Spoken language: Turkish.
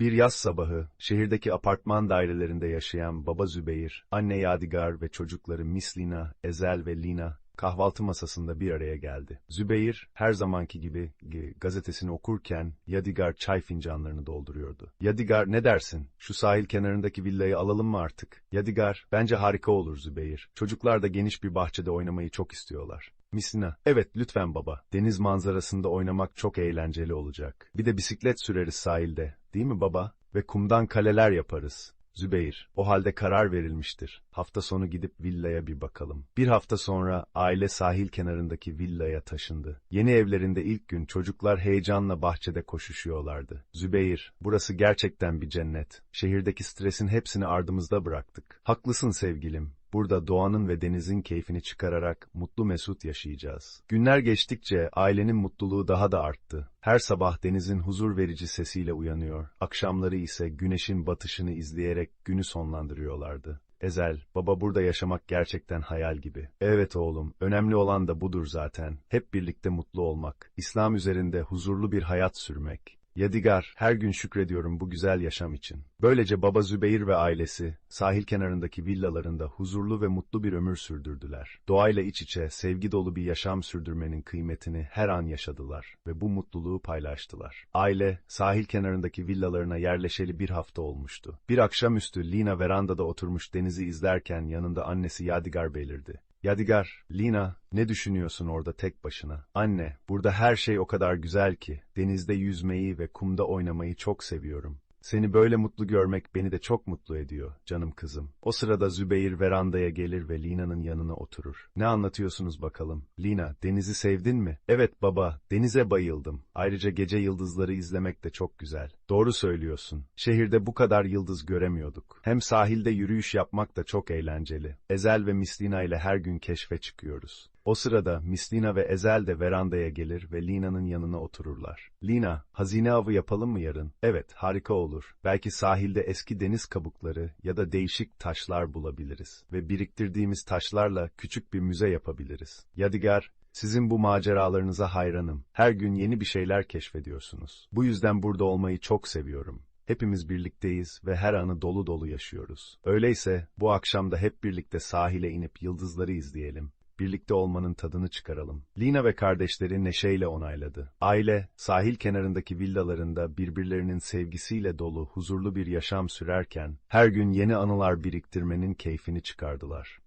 Bir yaz sabahı, şehirdeki apartman dairelerinde yaşayan baba Zübeyir, anne Yadigar ve çocukları Mislina, Ezel ve Lina, kahvaltı masasında bir araya geldi. Zübeyir, her zamanki gibi e, gazetesini okurken Yadigar çay fincanlarını dolduruyordu. Yadigar, ne dersin? Şu sahil kenarındaki villayı alalım mı artık? Yadigar, bence harika olur Zübeyir. Çocuklar da geniş bir bahçede oynamayı çok istiyorlar. Mislina, evet lütfen baba. Deniz manzarasında oynamak çok eğlenceli olacak. Bir de bisiklet süreriz sahilde, değil mi baba? Ve kumdan kaleler yaparız. Zübeyir, o halde karar verilmiştir. Hafta sonu gidip villaya bir bakalım. Bir hafta sonra aile sahil kenarındaki villaya taşındı. Yeni evlerinde ilk gün çocuklar heyecanla bahçede koşuşuyorlardı. Zübeyir, burası gerçekten bir cennet. Şehirdeki stresin hepsini ardımızda bıraktık. Haklısın sevgilim. Burada doğanın ve denizin keyfini çıkararak mutlu mesut yaşayacağız. Günler geçtikçe ailenin mutluluğu daha da arttı. Her sabah denizin huzur verici sesiyle uyanıyor, akşamları ise güneşin batışını izleyerek günü sonlandırıyorlardı. Ezel, baba burada yaşamak gerçekten hayal gibi. Evet oğlum, önemli olan da budur zaten. Hep birlikte mutlu olmak, İslam üzerinde huzurlu bir hayat sürmek. Yadigar, her gün şükrediyorum bu güzel yaşam için. Böylece baba Zübeyir ve ailesi, sahil kenarındaki villalarında huzurlu ve mutlu bir ömür sürdürdüler. Doğayla iç içe, sevgi dolu bir yaşam sürdürmenin kıymetini her an yaşadılar ve bu mutluluğu paylaştılar. Aile, sahil kenarındaki villalarına yerleşeli bir hafta olmuştu. Bir akşamüstü Lina verandada oturmuş denizi izlerken yanında annesi Yadigar belirdi. Yadigar, Lina, ne düşünüyorsun orada tek başına? Anne, burada her şey o kadar güzel ki. Denizde yüzmeyi ve kumda oynamayı çok seviyorum. Seni böyle mutlu görmek beni de çok mutlu ediyor, canım kızım. O sırada Zübeyir verandaya gelir ve Lina'nın yanına oturur. Ne anlatıyorsunuz bakalım? Lina, denizi sevdin mi? Evet baba, denize bayıldım. Ayrıca gece yıldızları izlemek de çok güzel. Doğru söylüyorsun. Şehirde bu kadar yıldız göremiyorduk. Hem sahilde yürüyüş yapmak da çok eğlenceli. Ezel ve Mislina ile her gün keşfe çıkıyoruz. O sırada Mislina ve Ezel de verandaya gelir ve Lina'nın yanına otururlar. Lina, hazine avı yapalım mı yarın? Evet, harika olur. Belki sahilde eski deniz kabukları ya da değişik taşlar bulabiliriz. Ve biriktirdiğimiz taşlarla küçük bir müze yapabiliriz. Yadigar, sizin bu maceralarınıza hayranım. Her gün yeni bir şeyler keşfediyorsunuz. Bu yüzden burada olmayı çok seviyorum. Hepimiz birlikteyiz ve her anı dolu dolu yaşıyoruz. Öyleyse bu akşam da hep birlikte sahile inip yıldızları izleyelim. Birlikte olmanın tadını çıkaralım. Lina ve kardeşleri neşeyle onayladı. Aile, sahil kenarındaki villalarında birbirlerinin sevgisiyle dolu huzurlu bir yaşam sürerken, her gün yeni anılar biriktirmenin keyfini çıkardılar.